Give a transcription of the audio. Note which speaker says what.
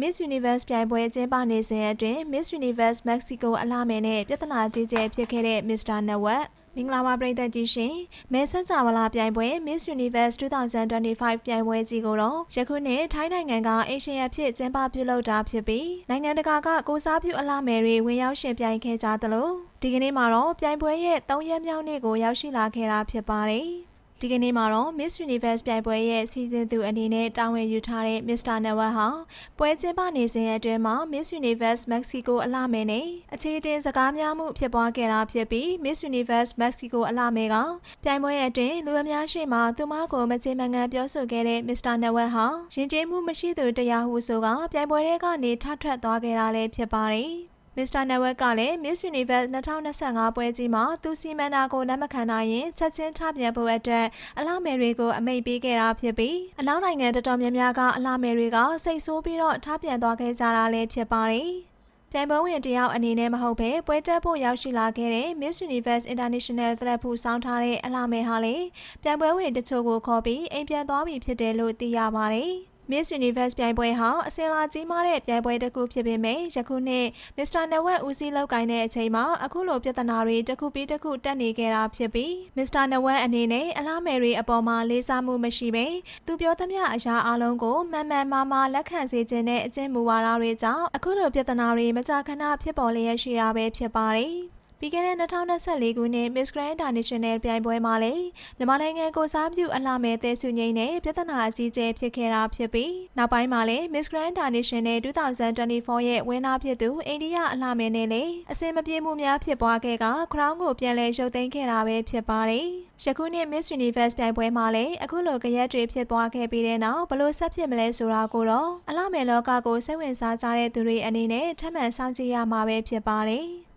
Speaker 1: Miss Universe ပြိုင်ပွဲကျင်းပနေစဉ်အတွင်း Miss Universe Mexico အလှမယ်နဲ့ပြဿနာကြီးကျယ်ဖြစ်ခဲ့တဲ့ Mr. Nawat မင်္ဂလာပါပရိသတ်ကြီးရှင်မဲဆက်ကြဝလာပြိုင်ပွဲ Miss Universe 2025ပြိုင်ပွဲကြီးကိုတော့ယခုနှစ်ထိုင်းနိုင်ငံကအေရှင်ရဖြစ်ကျင်းပပြုလုပ်တာဖြစ်ပြီးနိုင်ငံတကာကကိုစားပြုအလှမယ်တွေဝင်ရောက်ရှင်ပြိုင်ခဲ့ကြသလိုဒီကနေ့မှာတော့ပြိုင်ပွဲရဲ့၃ရက်မြောက်နေ့ကိုရောက်ရှိလာခဲ့တာဖြစ်ပါတယ် ဒီကနေ့မှာတော့ Miss Universe ပြိုင်ပွဲရဲ့စီစဉ်သူအနေနဲ့တာဝန်ယူထားတဲ့ Mr. Nawat ဟာပွဲကျင်းပနေစဉ်အတွင်းမှာ Miss Universe Mexico အလှမယ်နဲ့အခြေအတင်စကားများမှုဖြစ်ပွားခဲ့တာဖြစ်ပြီး Miss Universe Mexico အလှမယ်ကပြိုင်ပွဲအတွင်းလူအများရှိမှသူမကိုမချေမငံပြောဆိုခဲ့တဲ့ Mr. Nawat ဟာရင်ကျေးမှုမရှိသူတရားဟုဆိုကပြိုင်ပွဲထဲကနေထထွက်သွားခဲ့တာလည်းဖြစ်ပါတယ်။ မစ္စတာနဝက်ကလည်း Miss Universe 2025ပွဲကြီးမှာသူစီမံတာကိုလက်မခံနိုင်ရင်ချက်ချင်းထပြန်ဖို့အတွက်အလားမယ်တွေကိုအမိန့်ပေးခဲ့တာဖြစ်ပြီးအနောက်နိုင်ငံတော်တော်များများကအလားမယ်တွေကစိတ်ဆိုးပြီးတော့ထပြန်သွားခဲ့ကြတာလည်းဖြစ်ပါတယ်။ပြိုင်ပွဲဝင်တယောက်အနေနဲ့မဟုတ်ဘဲပွဲတက်ဖို့ရောက်ရှိလာခဲ့တဲ့ Miss Universe International သရက်ဖူစောင်းထားတဲ့အလားမယ်ဟာလေပြိုင်ပွဲဝင်တချို့ကိုခေါ်ပြီးအိမ်ပြန်သွားပြီဖြစ်တယ်လို့သိရပါတယ်။ Miss Universe ပြိုင်ပွဲဟာအစင်လာကြီးမားတဲ့ပြိုင်ပွဲတစ်ခုဖြစ်ပေမဲ့ယခုနှစ် Mr. Nawat ဦးစီးလောက်ကိုင်းတဲ့အချိန်မှာအခုလိုပြဿနာတွေတစ်ခုပြီးတစ်ခုတက်နေခဲ့တာဖြစ်ပြီး Mr. Nawat အနေနဲ့အလားမယ်တွေအပေါ်မှာလေးစားမှုမရှိဘဲသူပြောသမျှအရာအလုံးကိုမှန်မှန်မာမာလက်ခံစေခြင်းနဲ့အကျင့်မူဝါဒတွေကြောင့်အခုလိုပြဿနာတွေမကြာခဏဖြစ်ပေါ်လျက်ရှိတာပဲဖြစ်ပါတယ်။ ပြီးခဲ့တဲ့2024ခုနှစ် Miss Grand International ပြိုင်ပွဲမှာလည်းမြန်မာနိုင်ငံကိုစားပြုအလှမဲ့တဲဆုငိမ့်နဲ့ပြဿနာအကြီးကျယ်ဖြစ်ခဲ့တာဖြစ်ပြီးနောက်ပိုင်းမှာလည်း Miss Grand International 2024ရဲ့ဝင်းသားဖြစ်သူအိန္ဒိယအလှမဲ့နဲ့လည်းအစင်မပြေမှုများဖြစ်ပွားခဲ့က crown ကိုပြန်လည်ရုပ်သိမ်းခဲ့တာပဲဖြစ်ပါတယ်။ယခုနှစ် Miss Universe ပြိုင်ပွဲမှာလည်းအခုလိုကြရက်တွေဖြစ်ပွားခဲ့ပြီးတဲ့နောက်ဘလို့ဆက်ဖြစ်မလဲဆိုတာကိုတော့အလှမဲ့လောကကိုစိတ်ဝင်စားကြတဲ့သူတွေအနေနဲ့ထပ်မံစောင့်ကြည့်ရမှာပဲဖြစ်ပါတယ်။